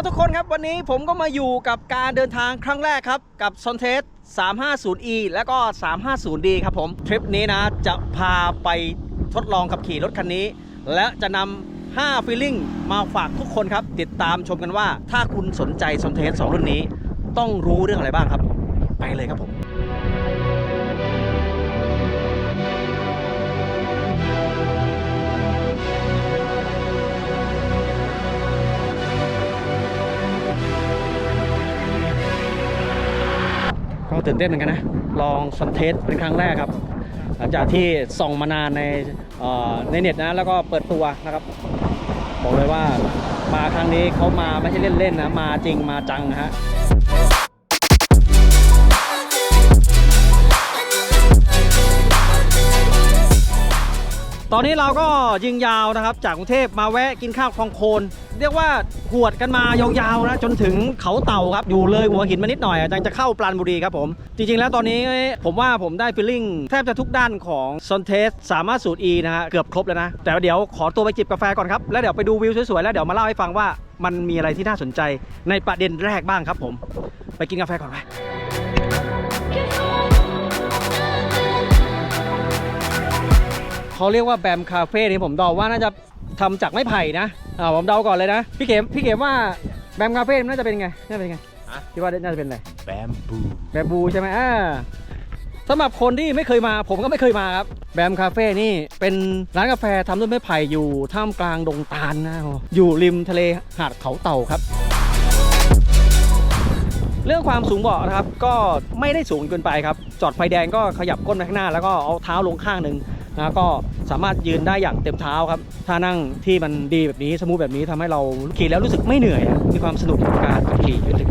ละทุกคนครับวันนี้ผมก็มาอยู่กับการเดินทางครั้งแรกครับกับ s o n t e s 350e และก็ 350d ครับผมทริปนี้นะจะพาไปทดลองขับขี่รถคันนี้ และจะนำ5 feeling มาฝากทุกคนครับ ติดตามชมกันว่าถ้าคุณสนใจ s o n t e s 2รุ่นนี้ ต้องรู้เรื่องอะไรบ้างครับ ไปเลยครับผม ก็ตื่นเต้นเหมือนกันนะ ลองสันเทสเป็นครั้งแรกครับ หลังจากที่ส่องมานานในในเน็ตนะ แล้วก็เปิดตัวนะครับ บอกเลยว่ามาครั้งนี้เขามาไม่ใช่เล่นๆนะ มาจริงมาจังนะฮะ ตอนนี้เราก็ยิงยาวนะครับ จากกรุงเทพมาแวะกินข้าวคลองโคน เรียกว่าหวดกันมายาวๆนะจนถึงเขาเต่าครับอยู่เลยหัวหินมานิดหน่อยอะยังจะเข้าปราณบุรีครับผม จริงๆแล้วตอนนี้ผมว่าผมได้ฟีลลิ่งแทบจะทุกด้านของ s o n t e s สามารถสูตร E นะฮะเกือบครบแล้วนะ แต่เดี๋ยวขอตัวไปจิบกาแฟก่อนครับแล้วเดี๋ยวไปดูวิวสวยๆแล้วเดี๋ยวมาเล่าให้ฟังว่ามันมีอะไรที่น่าสนใจในประเด็นแรกบ้างครับผม ไปกินกาแฟก่อนไป เขาเรียกว่าแบมคาเฟ่นี่ผมเดาว่าน่าจะทำจากไม้ไผ่นะอ่าผมเดาก่อนเลยนะ พี่เข็มพี่เข็มว่าแบมคาเฟ่น่าจะเป็นไงน่าจะเป็นไงฮะคิดว่าน่าจะเป็นอะไรแบมบูแบมบูใช่ไหมอ่าสำหรับคนที่ไม่เคยมาผมก็ไม่เคยมาครับแบมคาเฟ่นี่เป็นร้านกาแฟทำด้วยไม้ไผ่อยู่ท่ามกลางดงตาลนะอยู่ริมทะเลหาดเขาเต่าครับ เรื่องความสูงเบาะนะครับ ก็ไม่ได้สูงเกินไปครับ จอดไฟแดงก็ขยับก้นไปข้างหน้า แล้วก็เอาเท้าลงข้างหนึ่ง นะก็สามารถยืนได้อย่างเต็มเท้าครับถ้านั่งที่มันดีแบบนี้สมูทแบบนี้ทำให้เราขี่แล้วรู้สึกไม่เหนื่อย มีความสนุกกับการขี่จนถึง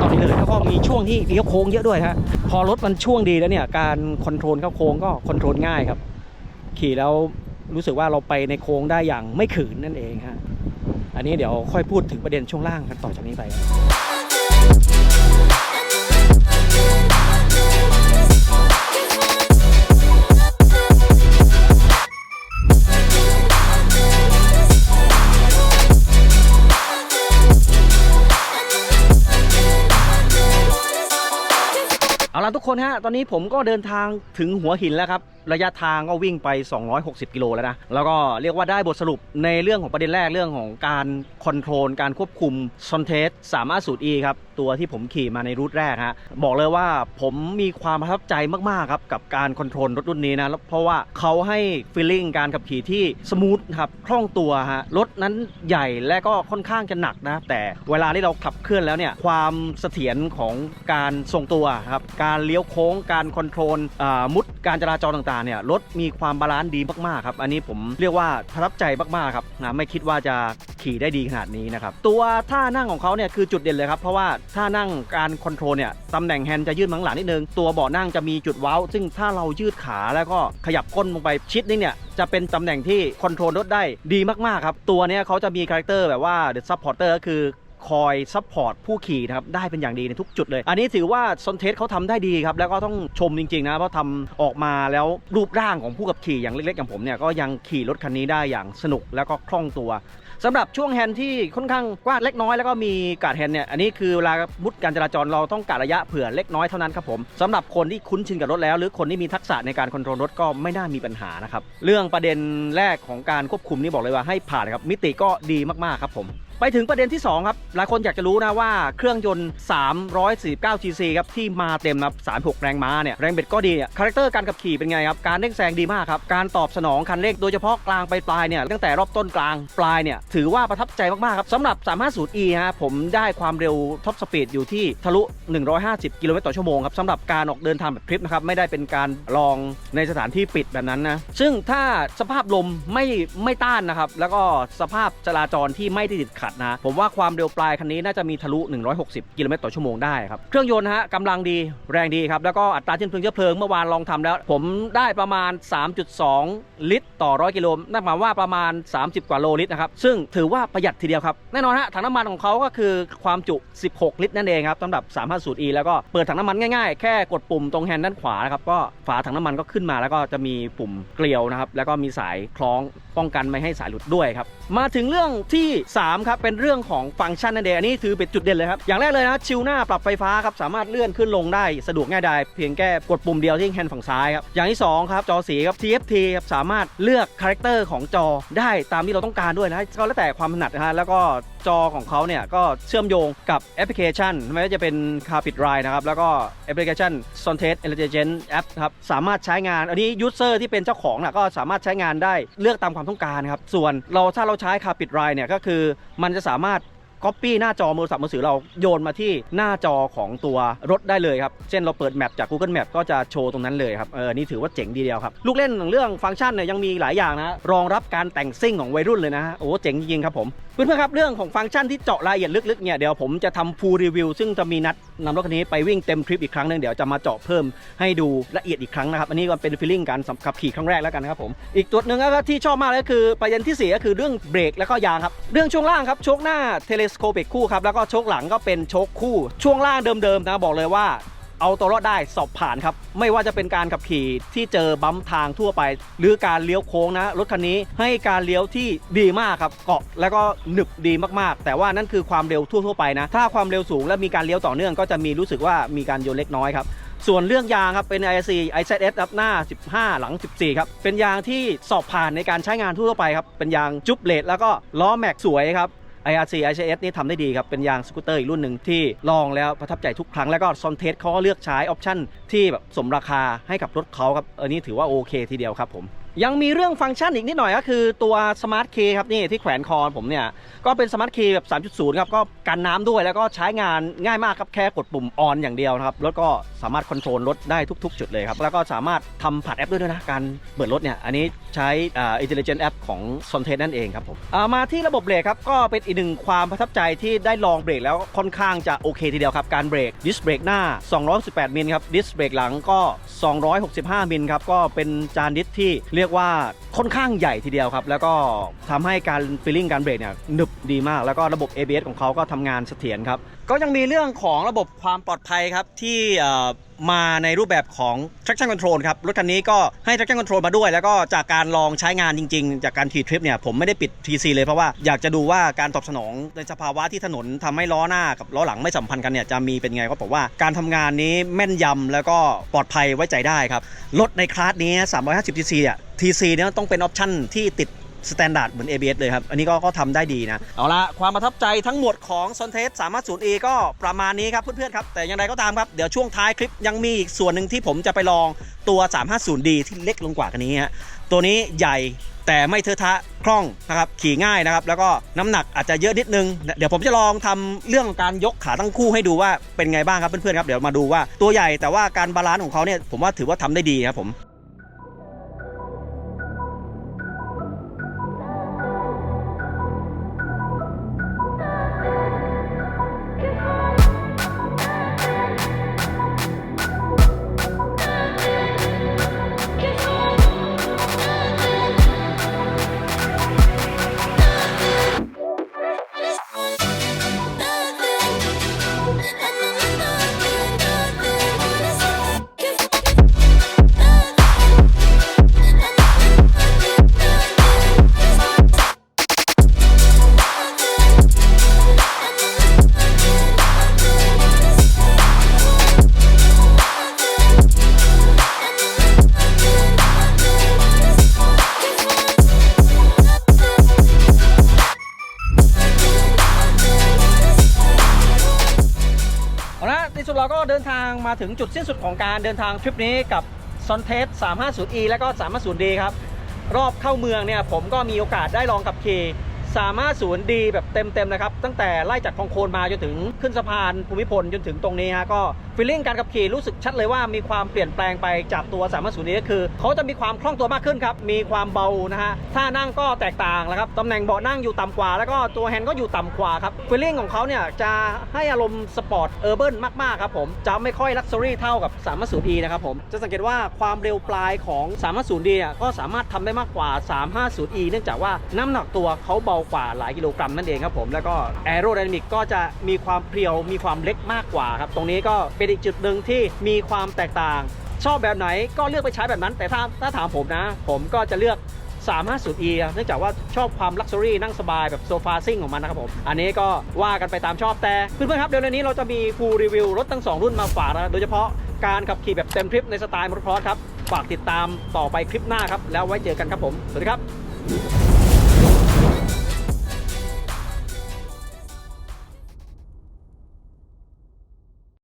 ตอนนี้เลยแล้วก็มีช่วงที่เลี้ยวโค้งเยอะด้วยฮะพอรถมันช่วงดีแล้วเนี่ยการคอนโทรลเข้าโค้งก็คอนโทรลง่ายครับ ขี่แล้วรู้สึกว่าเราไปในโค้งได้อย่างไม่ขืนนั่นเองฮะอันนี้เดี๋ยวค่อยพูดถึงประเด็นช่วงล่างกันต่อจากนี้ไป ละทุกคนฮะ ตอนนี้ผมก็เดินทางถึงหัวหินแล้วครับ ระยะทางก็วิ่งไป 260 กิโลแล้วนะ แล้วก็เรียกว่าได้บทสรุปในเรื่องของประเด็นแรกเรื่องของการคอนโทรล การควบคุมซอนเทสสามารถสูตร E ครับ ตัวที่ผมขี่มาในรูทแรกฮะ บอกเลยว่าผมมีความประทับใจมาก ๆ ครับ กับการคอนโทรลรถรุ่นนี้นะ เพราะว่าเขาให้ฟีลลิ่งการขับขี่ที่สมูทครับ คล่องตัวฮะ รถนั้นใหญ่และก็ค่อนข้างจะหนักนะ แต่เวลาที่เราขับเคลื่อนแล้วเนี่ย ความเสถียรของการทรงตัวครับ การเลี้ยวโค้งการคอนโทรลมุดการจราจรต่างๆเนี่ยรถมีความบาลานซ์ดีมากๆครับอันนี้ผมเรียกว่าประทับใจมากๆครับนะไม่คิดว่าจะขี่ได้ดีขนาดนี้นะครับตัวท่านั่งของเขาเนี่ยคือจุดเด่นเลยครับเพราะว่าท่านั่งการคอนโทรลเนี่ยตำแหน่งแฮนด์จะยื่นมาข้างหลังนิดนึงตัวเบาะนั่งจะมีจุดเว้า ซึ่งถ้าเรายืดขาแล้วก็ขยับก้นลงไปชิดนึงเนี่ยจะเป็นตำแหน่งที่คอนโทรลรถได้ดีมากๆครับตัวเนี้ยเขาจะมีคาแรคเตอร์แบบว่า The Supporter ก็คือ คอยซัพพอร์ตผู้ขี่นะครับได้เป็นอย่างดีในทุกจุดเลย อันนี้ถือว่าซอนเทสเขาทำได้ดีครับแล้วก็ต้องชมจริงๆนะเพราะทำออกมาแล้วรูปร่างของผู้ขับขี่อย่างเล็กๆอย่างผมเนี่ยก็ยังขี่รถคันนี้ได้อย่างสนุกแล้วก็คล่องตัวสำหรับช่วงแฮนด์ที่ค่อนข้างกว้างเล็กน้อยแล้วก็มีการดแฮนด์เนี่ยอันนี้คือเวลามุดการจราจรเราต้องการระยะเผื่อเล็กน้อยเท่านั้นครับผมสำหรับคนที่คุ้นชินกับรถแล้ว หรือคนที่มีทักษะในการคอนโทรลรถก็ไม่น่ามีปัญหานะครับเรื่องประเด็นแรกของการควบคุมนี่บอกเลยว่าให้ผ่านครับมิติก็ดีมากๆครับผม ไปถึงประเด็นที่ 2 ครับ หลายคนอยากจะรู้นะว่าเครื่องยนต์ 349 cc ครับที่มาเต็มนะ36 แรงม้าเนี่ย แรงเบ็ดก็ดีคาแรคเตอร์การขับขี่เป็นไงครับ การเร่งแซงดีมากครับ การตอบสนองคันเร่งโดยเฉพาะกลางไปปลายเนี่ย ตั้งแต่รอบต้นกลางปลายเนี่ย ถือว่าประทับใจมาก ๆ ครับสำหรับ 350e ฮะผมได้ความเร็วท็อปสปีดอยู่ที่ทะลุ 150 กิโลเมตรต่อชั่วโมงครับสำหรับการออกเดินทางแบบทริปนะครับไม่ได้เป็นการลองในสถานที่ปิดแบบนั้นนะซึ่งถ้าสภาพลมไม่ไม่ต้านนะครับแล้วก็สภาพจราจรที่ไม่ได้ติดขัดนะ ผมว่าความเร็วปลายคันนี้น่าจะมีทะลุ 160 กิโลเมตรต่อชั่วโมงได้ครับ เครื่องยนต์ฮะกำลังดีแรงดีครับ แล้วก็อัตราเชื้อเพลิงเชื้อเพลิงเมื่อวานลองทำแล้ว ผมได้ประมาณ 3.2 ลิตร ต่อ100กิโลนั่นหมายว่าประมาณ 30 กว่าโลลิตรนะครับ ซึ่งถือว่าประหยัดทีเดียวครับ แน่นอนฮะถังน้ำมันของเขาก็คือความจุ 16 ลิตรนั่นเองครับสำหรับ 350e แล้วก็เปิดถังน้ำมันง่ายๆ แค่กดปุ่มตรงแฮนด์ด้านขวานะครับก็ฝาถังน้ำมันก็ขึ้นมาแล้วก็จะมีปุ่มเกลียวนะครับแล้วก็มีสายคล้องป้องกันไม่ให้สายหลุดด้วยครับมาถึงเรื่องที่ 3 ครับครับเป็นเรื่องของฟังก์ชันนั่นเองอันนี้ถือเป็นจุดเด่นเลยครับอย่างแรกเลยนะชิลหน้าปรับไฟฟ้าครับสามารถเลื่อนขึ้นลงได้สะดวกง่ายดายเพียงแค่กดปุ่มเดียวที่แฮนด์ฝั่งซ้ายครับอย่างที่สองครับจอสีครับ TFT ครับสามารถเลือกคาแรคเตอร์ของจอได้ตามที่เราต้องการด้วยนะก็แล้วแต่ความถนัดนะฮะแล้วก็ จอของเขาเนี่ยก็เชื่อมโยงกับแอปพลิเคชันไม่ว่าจะเป็น Carpet Ride นะครับ แล้วก็แอปพลิเคชัน s o n t e s Intelligent App ครับ สามารถใช้งาน อันนี้ยูเซอร์ที่เป็นเจ้าของนะก็สามารถใช้งานได้เลือกตามความต้องการครับ ส่วนเราถ้าเราใช้ Carpet Ride เนี่ยก็คือมันจะสามารถ ก๊อปปี้หน้าจอมือสับมือถือเราโยนมาที่หน้าจอของตัวรถได้เลยครับ เช่นเราเปิดแมปจาก Google Map ก็จะโชว์ตรงนั้นเลยครับ เออ นี่ถือว่าเจ๋งดีเดียวครับ ลูกเล่นของเรื่องฟังก์ชันเนี่ยยังมีหลายอย่างนะ รองรับการแต่งซิ่งของวัยรุ่นเลยนะฮะ โอ้ เจ๋งจริงครับผม เพื่อนๆครับ เรื่องของฟังก์ชันที่เจาะรายละเอียดลึกๆเนี่ย เดี๋ยวผมจะทำฟูลรีวิวซึ่งจะมีนัดนำรถคันนี้ไปวิ่งเต็มทริปอีกครั้งหนึง เดี๋ยวจะมาเจาะเพิ่มให้ดูละเอียดอีกครั้งนะครับ อันนี้ก็เป็นฟีลลิ่งการขับขี่ครั้งแรกแล้วกันนะครับผม อีกตัวหนึ่งก็ที่ชอบมากเลยคือประเด็นที่สี่ก็คือเรื่องเบรกแล้วก็ยางครับเรื่องช่วงล่างครับโชคหน้าเทเลสโคปิกคู่ครับแล้วก็ชคหลังก็เป็นชคคู่ ช่วงล่างเดิมๆนะบอกเลยว่า เอาตัวรอดได้สอบผ่านครับ ไม่ว่าจะเป็นการขับขี่ที่เจอบัมป์ทางทั่วไป หรือการเลี้ยวโค้งนะ รถคันนี้ให้การเลี้ยวที่ดีมากครับเกาะแล้วก็หนึบดีมากๆ แต่ว่านั่นคือความเร็วทั่วๆไปนะ ถ้าความเร็วสูงและมีการเลี้ยวต่อเนื่องก็จะมีรู้สึกว่ามีการโยนเล็กน้อยครับส่วนเรื่องยางครับเป็น IC IZS ครับหน้า 15 หลัง 14 ครับ เป็นยางที่สอบผ่านในการใช้งานทั่วไปครับ เป็นยางจุ๊บเลดแล้วก็ล้อแม็กสวยครับ IRC ICS นี่ทำได้ดีครับเป็นยางสกูตเตอร์อีกรุ่นหนึ่งที่ลองแล้วประทับใจทุกครั้งแล้วก็ซอนเทสเขาก็เลือกใช้ออปชั่นที่แบบสมราคาให้กับรถเขาครับอันนี้ถือว่าโอเคทีเดียวครับผม ยังมีเรื่องฟังก์ชันอีกนิดหน่อยก็คือตัว Smart Key ครับนี่ที่แขวนคอผมเนี่ย ก็เป็น Smart Key แบบ 3.0 ครับ ก็กันน้ำด้วยแล้วก็ใช้งานง่ายมากครับ แค่กดปุ่มออนอย่างเดียวนะครับรถก็สามารถคอนโทรลรถได้ทุก ๆ จุดเลยครับ แล้วก็สามารถทำผ่านแอปด้วยด้วยนะ การเปิดรถเนี่ย อันนี้ใช้อ่า Intelligent App ของ s o n t e s นั่นเองครับผมมาที่ระบบเบรกครับก็เป็นอีกหนึ่งความประทับใจที่ได้ลองเบรกแล้วค่อนข้างจะโอเคทีเดียวครับการเบรกดิสเบรกหน้า 218มิลครับดิสเบรกหลังก็ 265มิลครับก็เป็นจานดิสที่เรียกยกว่าค่อนข้างใหญ่ทีเดียวครับ แล้วก็ทำให้การฟีลลิ่งการเบรกเนี่ยหนึบดีมาก แล้วก็ระบบ ABS ของเขาก็ทำงานเสถียรครับ ก็ยังมีเรื่องของระบบความปลอดภัยครับที่มาในรูปแบบของ traction control ครับ รถคันนี้ก็ให้ traction control มาด้วย แล้วก็จากการลองใช้งานจริง ๆ จากการขี่ทริปเนี่ยผมไม่ได้ปิด TC เลยเพราะว่าอยากจะดูว่าการตอบสนองในสภาวะที่ถนนทำให้ล้อหน้ากับล้อหลังไม่สัมพันธ์กันเนี่ยจะมีเป็นไงก็บอกว่าการทำงานนี้แม่นยำแล้วก็ปลอดภัยไว้ใจได้ครับ รถในคลาสนี้ 350 TC อะ TC เนี่ยต้องเป็นออปชั่นที่ติด สแตนดาร์ดเหมือน ABS เลยครับ อันนี้ก็ก็ทำได้ดีนะ เอาละความประทับใจทั้งหมดของ s o n t e s 350e ก็ประมาณนี้ครับเพื่อนๆครับ แต่อย่างไรก็ตามครับ เดี๋ยวช่วงท้ายคลิปยังมีอีกส่วนหนึ่งที่ผมจะไปลองตัว 350d ที่เล็กลงกว่ากันนี้ฮะตัวนี้ใหญ่แต่ไม่เทอะทะคล่องนะครับขี่ง่ายนะครับ แล้วก็น้ำหนักอาจจะเยอะนิดนึง เดี๋ยวผมจะลองทำเรื่องการยกขาทั้งคู่ให้ดูว่าเป็นไงบ้างครับเพื่อนๆครับเดี๋ยวมาดูว่าตัวใหญ่แต่ว่าการบาลานซ์ของเขาเนี่ยผมว่าถือว่าทำได้ดีครับผม เอาละในสุดเราก็เดินทางมาถึงจุดสิ้นสุดของการเดินทางทริปนี้กับ s o n t e s 350e และก็ 350d ครับ รอบเข้าเมืองเนี่ยผมก็มีโอกาสได้ลองขับขี่ 350d แบบเต็มๆนะครับ ตั้งแต่ไล่จากคลองโคนมาจนถึงขึ้นสะพานภูมิพลจนถึงตรงนี้ฮะก็ฟีลลิ่งการขับขี่รู้สึกชัดเลยว่ามีความเปลี่ยนแปลงไปจากตัว 350d ก็คือ เขาจะมีความคล่องตัวมากขึ้นครับ มีความเบานะฮะท่านั่งก็แตกต่างแล้วครับตำแหน่งเบาะนั่งอยู่ต่ำกว่า แล้วก็ตัวแฮนด์ก็อยู่ต่ำกว่าครับฟีลลิ่งของเขาเนี่ยจะให้อารมณ์สปอร์ตเออร์เบิร์นมากๆครับผมจะไม่ค่อยลักซ์รี่เท่ากับ 350e นะครับผมจะสังเกตว่าความเร็วปลายของ 350d ก็สามารถทำได้มากกว่า 350e เนื่องจากว่าน้ำหนักตัวเขาเบากว่าหลายกิโลกรัมนั่นเองครับผมแล้วก็แอโรไดนามิกก็จะมีความเพรียวมีความเล็กมากกว่าครับตรงนี้ก็เป็นอีกจุดหนึ่งที่มีความแตกต่าง ชอบแบบไหนก็เลือกไปใช้แบบนั้น แต่ถ้าถ้าถามผมนะ ผมก็จะเลือก 350e เนื่องจากว่าชอบความลักซ์รี่นั่งสบายแบบโซฟาซิ่งของมันนะครับผม อันนี้ก็ว่ากันไปตามชอบแต่เพื่อนๆครับเดี๋ยวในนี้เราจะมีฟูลรีวิวรถทั้ง 2 รุ่นมาฝากนะโดยเฉพาะการขับขี่แบบเต็มทริปในสไตล์มอเตอร์ครอสครับ ฝากติดตามต่อไปคลิปหน้าครับ แล้วไว้เจอกันครับผม สวัสดีครับ